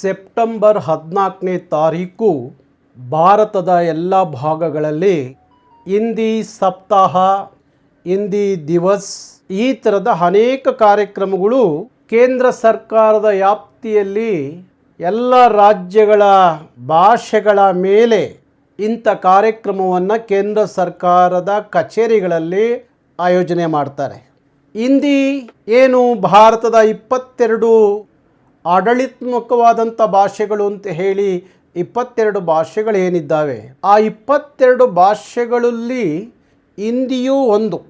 September ಹದಿನಾಲ್ಕನೇ ತಾರೀಕು ಭಾರತದ ಎಲ್ಲ ಭಾಗಗಳಲ್ಲಿ ಹಿಂದಿ ಸಪ್ತಾಹ, ಹಿಂದಿ ದಿವಸ್ ಈ ಥರದ ಅನೇಕ ಕಾರ್ಯಕ್ರಮಗಳು ಕೇಂದ್ರ ಸರ್ಕಾರದ ವ್ಯಾಪ್ತಿಯಲ್ಲಿ ಎಲ್ಲ ರಾಜ್ಯಗಳ ಭಾಷೆಗಳ ಮೇಲೆ ಇಂಥ ಕಾರ್ಯಕ್ರಮವನ್ನು ಕೇಂದ್ರ ಸರ್ಕಾರದ ಕಚೇರಿಗಳಲ್ಲಿ ಆಯೋಜನೆ ಮಾಡ್ತಾರೆ. ಹಿಂದಿ ಏನು ಭಾರತದ ಇಪ್ಪತ್ತೆರಡು ಆಡಳಿತಾತ್ಮಕವಾದಂಥ ಭಾಷೆಗಳು ಅಂತ ಹೇಳಿ ಇಪ್ಪತ್ತೆರಡು ಭಾಷೆಗಳೇನಿದ್ದಾವೆ. ಆ ಇಪ್ಪತ್ತೆರಡು ಭಾಷೆಗಳಲ್ಲಿ ಹಿಂದಿಯೂ ಒಂದು.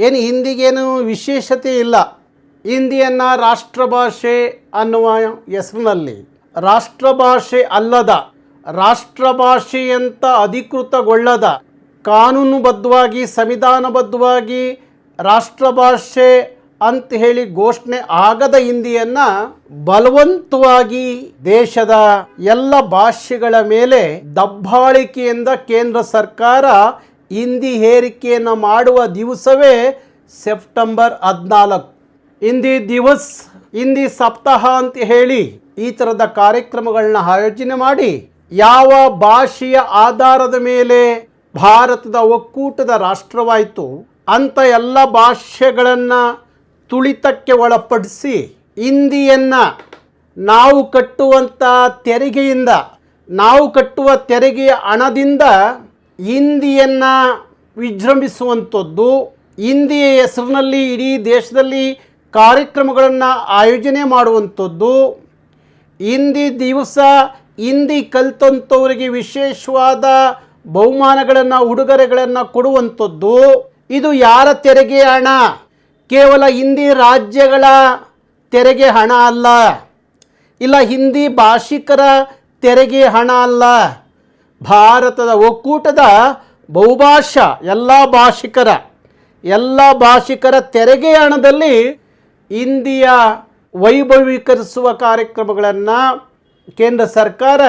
ಏನು ಹಿಂದಿಗೇನು ವಿಶೇಷತೆ ಇಲ್ಲ. ಹಿಂದಿಯನ್ನು ರಾಷ್ಟ್ರಭಾಷೆ ಅನ್ನುವ ಹೆಸರಿನಲ್ಲಿ. ರಾಷ್ಟ್ರಭಾಷೆ ಅಲ್ಲದ, ರಾಷ್ಟ್ರಭಾಷೆಯಂತ ಅಧಿಕೃತಗೊಳ್ಳದ, ಕಾನೂನುಬದ್ಧವಾಗಿ, ಸಂವಿಧಾನಬದ್ಧವಾಗಿ ರಾಷ್ಟ್ರಭಾಷೆ ಅಂತ ಹೇಳಿ ಘೋಷಣೆ ಆಗದ ಹಿಂದಿಯನ್ನ ಬಲವಂತವಾಗಿ ದೇಶದ ಎಲ್ಲ ಭಾಷೆಗಳ ಮೇಲೆ ದಬ್ಬಾಳಿಕೆಯಿಂದ ಕೇಂದ್ರ ಸರ್ಕಾರ ಹಿಂದಿ ಹೇರಿಕೆಯನ್ನು ಮಾಡುವ ದಿವಸವೇ ಸೆಪ್ಟೆಂಬರ್ ಹದಿನಾಲ್ಕು. ಹಿಂದಿ ದಿವಸ್, ಹಿಂದಿ ಸಪ್ತಾಹ ಅಂತ ಹೇಳಿ ಈ ಥರದ ಕಾರ್ಯಕ್ರಮಗಳನ್ನ ಆಯೋಜನೆ ಮಾಡಿ ಯಾವ ಭಾಷೆಯ ಆಧಾರದ ಮೇಲೆ ಭಾರತದ ಒಕ್ಕೂಟದ ರಾಷ್ಟ್ರವಾಯಿತು ಅಂಥ ಎಲ್ಲ ಭಾಷೆಗಳನ್ನು ತುಳಿತಕ್ಕೆ ಒಳಪಡಿಸಿ ಹಿಂದಿಯನ್ನು ನಾವು ಕಟ್ಟುವಂಥ ತೆರಿಗೆಯಿಂದ, ನಾವು ಕಟ್ಟುವ ತೆರಿಗೆಯ ಹಣದಿಂದ ಹಿಂದಿಯನ್ನು ವಿಜೃಂಭಿಸುವಂಥದ್ದು, ಹಿಂದಿಯ ಹೆಸರಿನಲ್ಲಿ ಇಡೀ ದೇಶದಲ್ಲಿ ಕಾರ್ಯಕ್ರಮಗಳನ್ನು ಆಯೋಜನೆ ಮಾಡುವಂಥದ್ದು, ಹಿಂದಿ ದಿವಸ, ಹಿಂದಿ ಕಲಿತಂಥವರಿಗೆ ವಿಶೇಷವಾದ ಬಹುಮಾನಗಳನ್ನು, ಉಡುಗೊರೆಗಳನ್ನು ಕೊಡುವಂಥದ್ದು, ಇದು ಯಾರ ತೆರಿಗೆ ಹಣ? ಕೇವಲ ಹಿಂದಿ ರಾಜ್ಯಗಳ ತೆರಿಗೆ ಹಣ ಅಲ್ಲ. ಇಲ್ಲ, ಹಿಂದಿ ಭಾಷಿಕರ ತೆರಿಗೆ ಹಣ ಅಲ್ಲ. ಭಾರತದ ಒಕ್ಕೂಟದ ಬಹುಭಾಷಾ ಎಲ್ಲ ಭಾಷಿಕರ ಎಲ್ಲ ಭಾಷಿಕರ ತೆರಿಗೆ ಹಣದಲ್ಲಿ ಹಿಂದಿಯ ವೈಭವೀಕರಿಸುವ ಕಾರ್ಯಕ್ರಮಗಳನ್ನು ಕೇಂದ್ರ ಸರ್ಕಾರ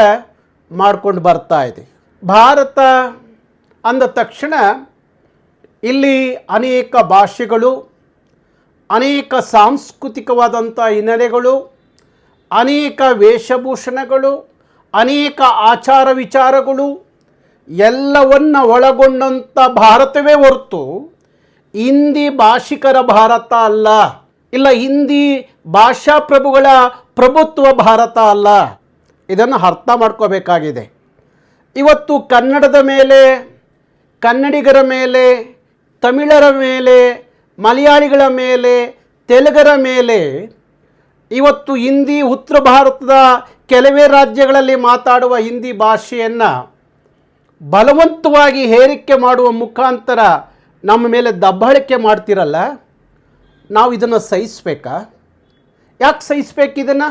ಮಾಡ್ಕೊಂಡು ಬರ್ತಾ ಇದೆ. ಭಾರತ ಅಂದ ತಕ್ಷಣ ಇಲ್ಲಿ ಅನೇಕ ಭಾಷೆಗಳು ಅನೇಕ ಸಾಂಸ್ಕೃತಿಕವಾದಂಥ ಹಿನ್ನೆಲೆಗಳು, ಅನೇಕ ವೇಷಭೂಷಣಗಳು, ಅನೇಕ ಆಚಾರ ವಿಚಾರಗಳು ಎಲ್ಲವನ್ನ ಒಳಗೊಂಡಂಥ ಭಾರತವೇ ಹೊರತು ಹಿಂದಿ ಭಾಷಿಕರ ಭಾರತ ಅಲ್ಲ. ಇಲ್ಲ, ಹಿಂದಿ ಭಾಷಾ ಪ್ರಭುಗಳ ಪ್ರಭುತ್ವ ಭಾರತ ಅಲ್ಲ. ಇದನ್ನು ಅರ್ಥ ಮಾಡ್ಕೋಬೇಕಾಗಿದೆ. ಇವತ್ತು ಕನ್ನಡದ ಮೇಲೆ, ಕನ್ನಡಿಗರ ಮೇಲೆ, ತಮಿಳರ ಮೇಲೆ ಮಲಯಾಳಿಗಳ ಮೇಲೆ, ತೆಲುಗರ ಮೇಲೆ, ಇವತ್ತು ಹಿಂದಿ, ಉತ್ತರ ಭಾರತದ ಕೆಲವೇ ರಾಜ್ಯಗಳಲ್ಲಿ ಮಾತಾಡುವ ಹಿಂದಿ ಭಾಷೆಯನ್ನು ಬಲವಂತವಾಗಿ ಹೇರಿಕೆ ಮಾಡುವ ಮುಖಾಂತರ ನಮ್ಮ ಮೇಲೆ ದಬ್ಬಾಳಿಕೆ ಮಾಡ್ತಿರಲ್ಲ, ನಾವು ಇದನ್ನು ಸಹಿಸ್ಬೇಕಾ? ಯಾಕೆ ಸಹಿಸ್ಬೇಕು ಇದನ್ನು?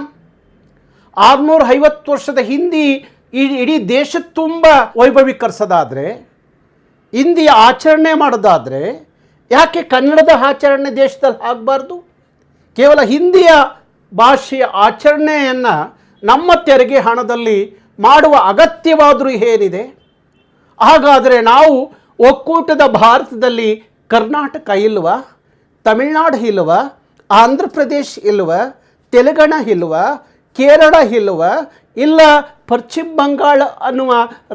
ಆರುನೂರ ಐವತ್ತು ವರ್ಷದ ಹಿಂದಿ ಇಡೀ ದೇಶ ತುಂಬ ವೈಭವೀಕರಿಸೋದಾದರೆ ಹಿಂದಿ ಆಚರಣೆ ಮಾಡೋದಾದರೆ ಯಾಕೆ ಕನ್ನಡದ ಆಚರಣೆ ದೇಶದಲ್ಲಿ ಆಗಬಾರ್ದು? ಕೇವಲ ಹಿಂದಿಯ ಭಾಷೆಯ ಆಚರಣೆಯನ್ನು ನಮ್ಮ ತೆರಿಗೆ ಹಣದಲ್ಲಿ ಮಾಡುವ ಅಗತ್ಯವಾದರೂ ಏನಿದೆ? ಹಾಗಾದರೆ ನಾವು ಒಕ್ಕೂಟದ ಭಾರತದಲ್ಲಿ ಕರ್ನಾಟಕ ಇಲ್ವ, ತಮಿಳ್ನಾಡು ಇಲ್ವ, ಆಂಧ್ರ ಪ್ರದೇಶ್ ಇಲ್ವ, ತೆಲಂಗಾಣ ಇಲ್ವ, ಕೇರಳ ಇಲ್ವ, ಇಲ್ಲ ಪಶ್ಚಿಮ ಬಂಗಾಳ ಅನ್ನುವ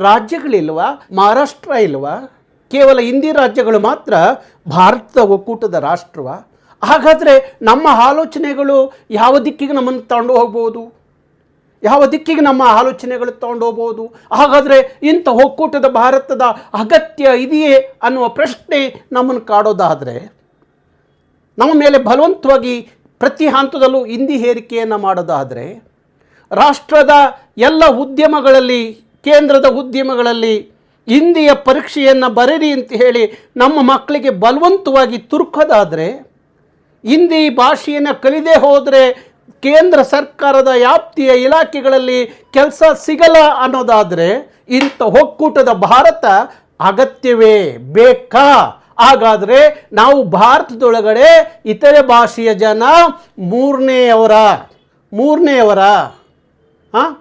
ರಾಜ್ಯಗಳಿಲ್ವ, ಮಹಾರಾಷ್ಟ್ರ ಇಲ್ವಾ? ಕೇವಲ ಹಿಂದಿ ರಾಜ್ಯಗಳು ಮಾತ್ರ ಭಾರತದ ಒಕ್ಕೂಟದ ರಾಷ್ಟ್ರವ? ಹಾಗಾದರೆ ನಮ್ಮ ಆಲೋಚನೆಗಳು ಯಾವ ದಿಕ್ಕಿಗೆ ನಮ್ಮನ್ನು ತಗೊಂಡು ಹೋಗ್ಬೋದು? ಯಾವ ದಿಕ್ಕಿಗೆ ನಮ್ಮ ಆಲೋಚನೆಗಳು ತಗೊಂಡು ಹೋಗ್ಬೋದು? ಹಾಗಾದರೆ ಇಂಥ ಒಕ್ಕೂಟದ ಭಾರತದ ಅಗತ್ಯ ಇದೆಯೇ ಅನ್ನುವ ಪ್ರಶ್ನೆ ನಮ್ಮನ್ನು ಕಾಡೋದಾದರೆ, ನಮ್ಮ ಮೇಲೆ ಬಲವಂತವಾಗಿ ಪ್ರತಿ ಹಂತದಲ್ಲೂ ಹಿಂದಿ ಹೇರಿಕೆಯನ್ನು ಮಾಡೋದಾದರೆ, ರಾಷ್ಟ್ರದ ಎಲ್ಲ ಉದ್ಯಮಗಳಲ್ಲಿ, ಕೇಂದ್ರದ ಉದ್ಯಮಗಳಲ್ಲಿ ಹಿಂದಿಯ ಪರೀಕ್ಷೆಯನ್ನು ಬರೀರಿ ಅಂತ ಹೇಳಿ ನಮ್ಮ ಮಕ್ಕಳಿಗೆ ಬಲವಂತವಾಗಿ ತುರ್ಕೋದಾದರೆ, ಹಿಂದಿ ಭಾಷೆಯನ್ನು ಕಲಿದೇ ಹೋದರೆ ಕೇಂದ್ರ ಸರ್ಕಾರದ ವ್ಯಾಪ್ತಿಯ ಇಲಾಖೆಗಳಲ್ಲಿ ಕೆಲಸ ಸಿಗಲ್ಲ ಅನ್ನೋದಾದರೆ ಇಂಥ ಒಕ್ಕೂಟದ ಭಾರತ ಅಗತ್ಯವೇ ಬೇಕಾ? ಹಾಗಾದರೆ ನಾವು ಭಾರತದೊಳಗಡೆ ಇತರೆ ಭಾಷೆಯ ಜನ ಮೂರನೆಯವರ ಮೂರನೆಯವರ ಹಾಂ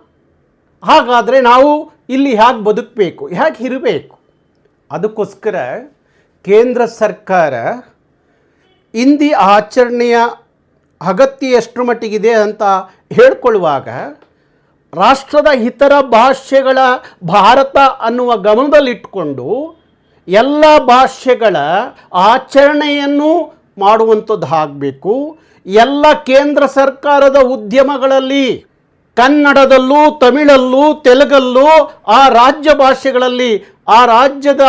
ಹಾಗಾದರೆ ನಾವು ಇಲ್ಲಿ ಹೇಗೆ ಬದುಕಬೇಕು ಹೇಗೆ ಇರಬೇಕು? ಅದಕ್ಕೋಸ್ಕರ ಕೇಂದ್ರ ಸರ್ಕಾರ ಹಿಂದಿ ಆಚರಣೆಯ ಅಗತ್ಯ ಎಷ್ಟರ ಮಟ್ಟಿಗಿದೆ ಅಂತ ಹೇಳ್ಕೊಳ್ಳುವಾಗ ರಾಷ್ಟ್ರದ ಇತರ ಭಾಷೆಗಳ ಭಾರತ ಅನ್ನುವ ಗಮನದಲ್ಲಿಟ್ಟುಕೊಂಡು ಎಲ್ಲ ಭಾಷೆಗಳ ಆಚರಣೆಯನ್ನು ಮಾಡುವಂಥದ್ದು ಆಗಬೇಕು ಎಲ್ಲ ಕೇಂದ್ರ ಸರ್ಕಾರದ ಉದ್ಯಮಗಳಲ್ಲಿ ಕನ್ನಡದಲ್ಲೂ, ತಮಿಳಲ್ಲೂ, ತೆಲುಗಲ್ಲೂ, ಆ ರಾಜ್ಯ ಭಾಷೆಗಳಲ್ಲಿ, ಆ ರಾಜ್ಯದ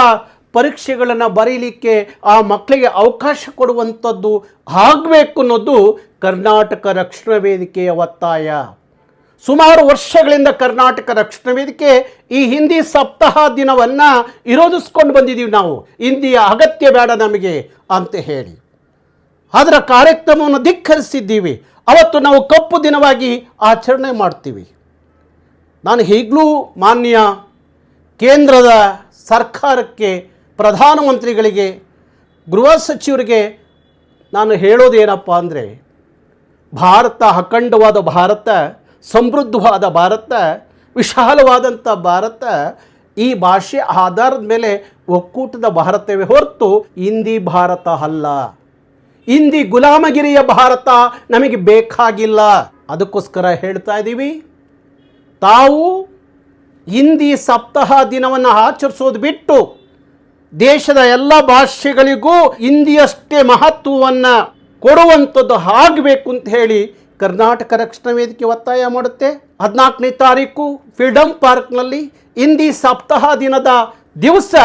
ಪರೀಕ್ಷೆಗಳನ್ನು ಬರೀಲಿಕ್ಕೆ ಆ ಮಕ್ಕಳಿಗೆ ಅವಕಾಶ ಕೊಡುವಂಥದ್ದು ಆಗಬೇಕು ಅನ್ನೋದು ಕರ್ನಾಟಕ ರಕ್ಷಣಾ ವೇದಿಕೆಯ ಒತ್ತಾಯ. ಸುಮಾರು ವರ್ಷಗಳಿಂದ ಕರ್ನಾಟಕ ರಕ್ಷಣಾ ವೇದಿಕೆ ಈ ಹಿಂದಿ ಸಪ್ತಾಹ ದಿನವನ್ನು ವಿರೋಧಿಸ್ಕೊಂಡು ಬಂದಿದ್ದೀವಿ ನಾವು. ಹಿಂದಿಯ ಅಗತ್ಯ ಬೇಡ ನಮಗೆ ಅಂತ ಹೇಳಿ. ಅದರ ಕಾರ್ಯಕ್ರಮವನ್ನು ಧಿಕ್ಕರಿಸಿದ್ದೀವಿ. ಅವತ್ತು ನಾವು ಕಪ್ಪು ದಿನವಾಗಿ ಆಚರಣೆ ಮಾಡ್ತೀವಿ. ನಾನು ಈಗಲೂ ಮಾನ್ಯ ಕೇಂದ್ರದ ಸರ್ಕಾರಕ್ಕೆ, ಪ್ರಧಾನಮಂತ್ರಿಗಳಿಗೆ, ಗೃಹ ಸಚಿವರಿಗೆ ನಾನು ಹೇಳೋದೇನಪ್ಪ ಅಂದರೆ, ಭಾರತ ಅಖಂಡವಾದ ಭಾರತ, ಸಮೃದ್ಧವಾದ ಭಾರತ, ವಿಶಾಲವಾದಂಥ ಭಾರತ, ಈ ಭಾಷೆ ಆಧಾರದ ಮೇಲೆ ಒಕ್ಕೂಟದ ಭಾರತವೇ ಹೊರತು ಹಿಂದಿ ಭಾರತ ಅಲ್ಲ. ಹಿಂದಿ ಗುಲಾಮಗಿರಿಯ ಭಾರತ ನಮಗೆ ಬೇಕಾಗಿಲ್ಲ. ಅದಕ್ಕೋಸ್ಕರ ಹೇಳ್ತಾ ಇದ್ದೀವಿ. ತಾವು ಹಿಂದಿ ಸಪ್ತಾಹ ದಿನವನ್ನು ಆಚರಿಸೋದು ಬಿಟ್ಟು ದೇಶದ ಎಲ್ಲ ಭಾಷೆಗಳಿಗೂ ಹಿಂದಿಯಷ್ಟೇ ಮಹತ್ವವನ್ನು ಕೊಡುವಂಥದ್ದು ಆಗಬೇಕು ಅಂತ ಹೇಳಿ ಕರ್ನಾಟಕ ರಕ್ಷಣಾ ವೇದಿಕೆ ಒತ್ತಾಯ ಮಾಡುತ್ತೆ. ಹದಿನಾಲ್ಕನೇ ತಾರೀಕು ಫ್ರೀಡಮ್ ಪಾರ್ಕ್ನಲ್ಲಿ ಹಿಂದಿ ಸಪ್ತಾಹ ದಿನದ ದಿವಸ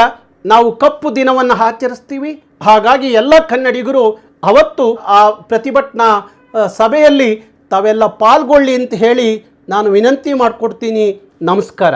ನಾವು ಕಪ್ಪು ದಿನವನ್ನು ಆಚರಿಸ್ತೀವಿ. ಹಾಗಾಗಿ ಎಲ್ಲ ಕನ್ನಡಿಗರು ಅವತ್ತು ಆ ಪ್ರತಿಭಟನಾ ಸಭೆಯಲ್ಲಿ ತಾವೆಲ್ಲ ಪಾಲ್ಗೊಳ್ಳಿ ಅಂತ ಹೇಳಿ ನಾನು ವಿನಂತಿ ಮಾಡಿಕೊಡ್ತೀನಿ. ನಮಸ್ಕಾರ.